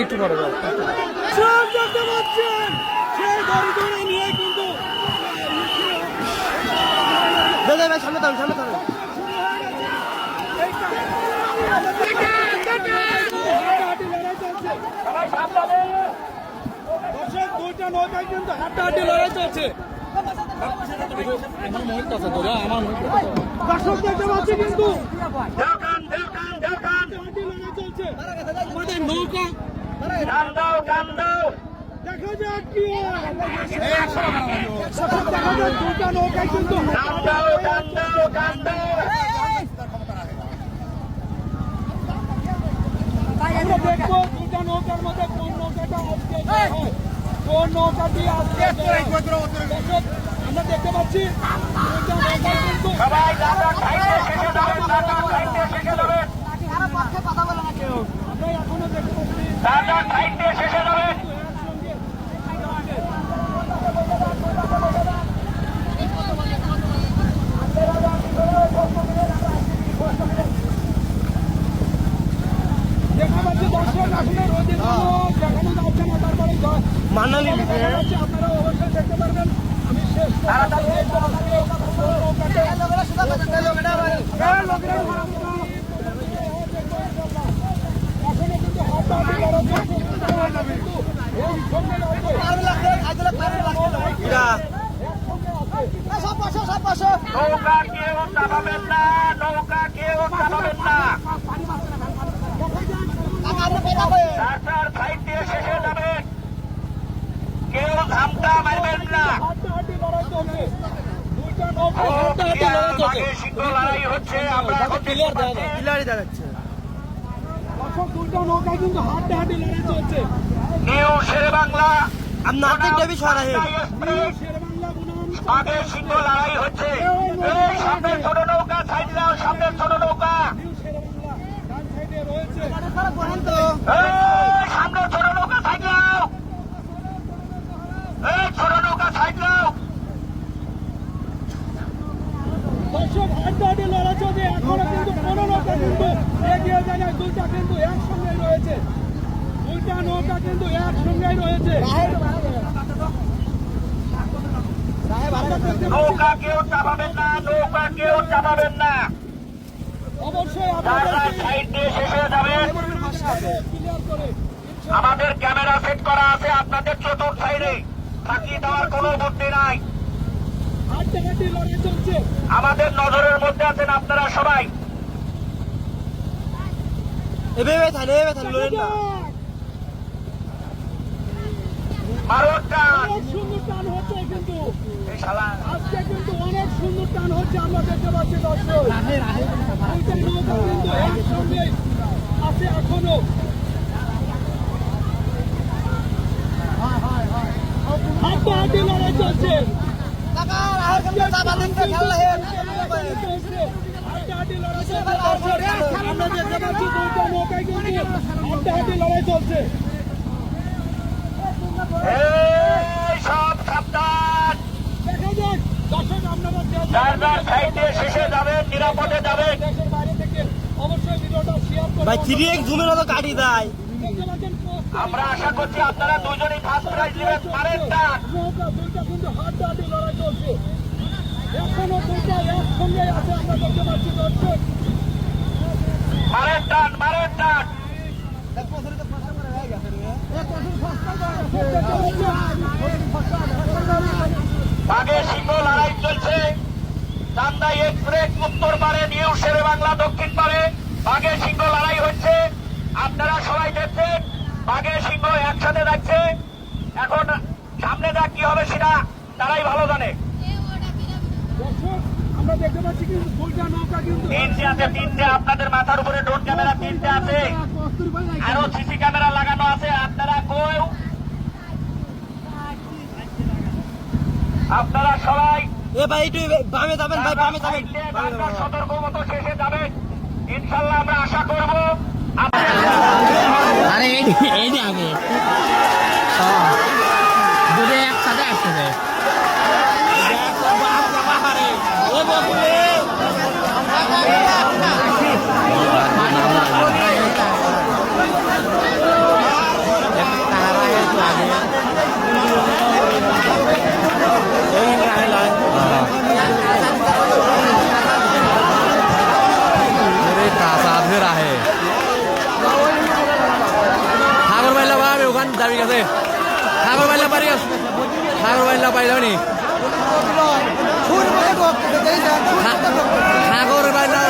একটু পরে দেখতে পাচ্ছেন সেই দড়ি ধরে নিয়ে কিন্তু দাদা ভাই সামনে সামনে দুইটা নৌকায় হাড্ডাহাড্ডি লড়াই চলছে। দর্শক দেখতে পাচ্ছি কিন্তু নৌকা টান দাও টান দাও। দেখা যাক কি দেখা যাক দুইটা নৌকায় কিন্তু টান দাও টান দাও টান দাও। আমরা দেখব দুটা নৌকার মধ্যে কোন নৌকাটা আজকে কোন আজকে জয় হয়। দর্শক, আমরা দেখতে পাচ্ছি কিন্তু সবাই দাদা খাইতে শেষে যাবেন দাদা খাইতে যাবেন না তারপরে জয় মানালি আপনারা অবশ্যই দেখতে পারবেন আমি শেষ পর্যন্ত এই নৌকাতে এখনও কিন্তু হাড্ডাহাড্ডি লড়াই চলছে। কিন্তু এই সঙ্গে আছে। নৌকা কেউ চাপাবেন না নৌকা কেউ চাপাবেন না। দাদার খাইতে শেষে যাবেন কেউ ধামটা মারবেন না। নিউ শেরে বাংলা আগে সিংহ লড়াই হচ্ছে। এই ছোট নৌকা, সাইড দাও, সামনে ছোট নৌকা। নিউ শেরবাংলা ডান সাইডে রয়েছে সামনে ছোট নৌকা, সাইড দাও। ছোট নৌকা সাইড দাও কিন্তু কোনো নৌকা একসঙ্গে রয়েছে। দুইটা নৌকা কিন্তু একসঙ্গে রয়েছে আমরা দেখতে পাচ্ছি, নৌকা কেউ চাপাবেন না নৌকা কেউ চাপাবেন না। অবশ্যই যারা আপনাদের সাইড দিয়ে শেষ হয়ে যাবে ক্লিয়ার করে আমাদের ক্যামেরা সেট করা আছে আপনাদের চতুর্থ সাইডে। ফাঁকি দেওয়ার কোনো বুদ্ধি নাই। আমাদের নজরের মধ্যে আছেন আপনারা সবাই। এভাবে আজকে কিন্তু অনেক সুন্দর টান হচ্ছে আমরা দেখতে পাচ্ছি দর্শক একসঙ্গে আছে এখনও হাড্ডাহাড্ডি লড়াই চলছে। আমরা দেখতে পাচ্ছি লড়াই চলছে এই সব সাবধান দেখা যাক দর্শক আপনারা দেশ- যার যার সাইড শেষে যাবেন নিরাপদে যাবেন। ভাই থ্রি এক্স জুমের মতো কাটি দেয় আমরা আশা করছি আপনারা দুজনেই ফার্স্ট প্রাইজ নেবেন টান নৌকা দুইটা কিন্তু হাড্ডাহাড্ডি লড়াই চলছে এখনও দুইটা একসঙ্গে আছে আমরা দেখতে পাচ্ছি দর্শক মারের টান মারের টান বাঘে সিংহ লড়াই চলছে চান্দাই এক্সপ্রেস উত্তর পারে নিউ শেরে বাংলা দক্ষিণ পারে বাঘে সিংহ লড়াই হচ্ছে। আপনারা সবাই দেখছেন বাঘে সিংহ একসাথে যাচ্ছে এখন সামনে যা কি হবে সেটা তারাই ভালো জানে। তিনটে আছে তিনটে। আপনাদের মাথার উপরে ড্রোন ক্যামেরা তিনটে আছে। আরও সিসি ক্যামেরা লাগানো আছে। আপনারা কেউ আপনারা সবাই এ ভাই একটু বামে যাবেন ভাই বামে যাবেন। সতর্ক মতো শেষে যাবেন ইনশাল্লাহ আমরা আশা করব আরে এই এই যে দাবি গেছে সাগর বাইলা পারি সাগর বাইলা পাইলাম নি? সাগর বাইলা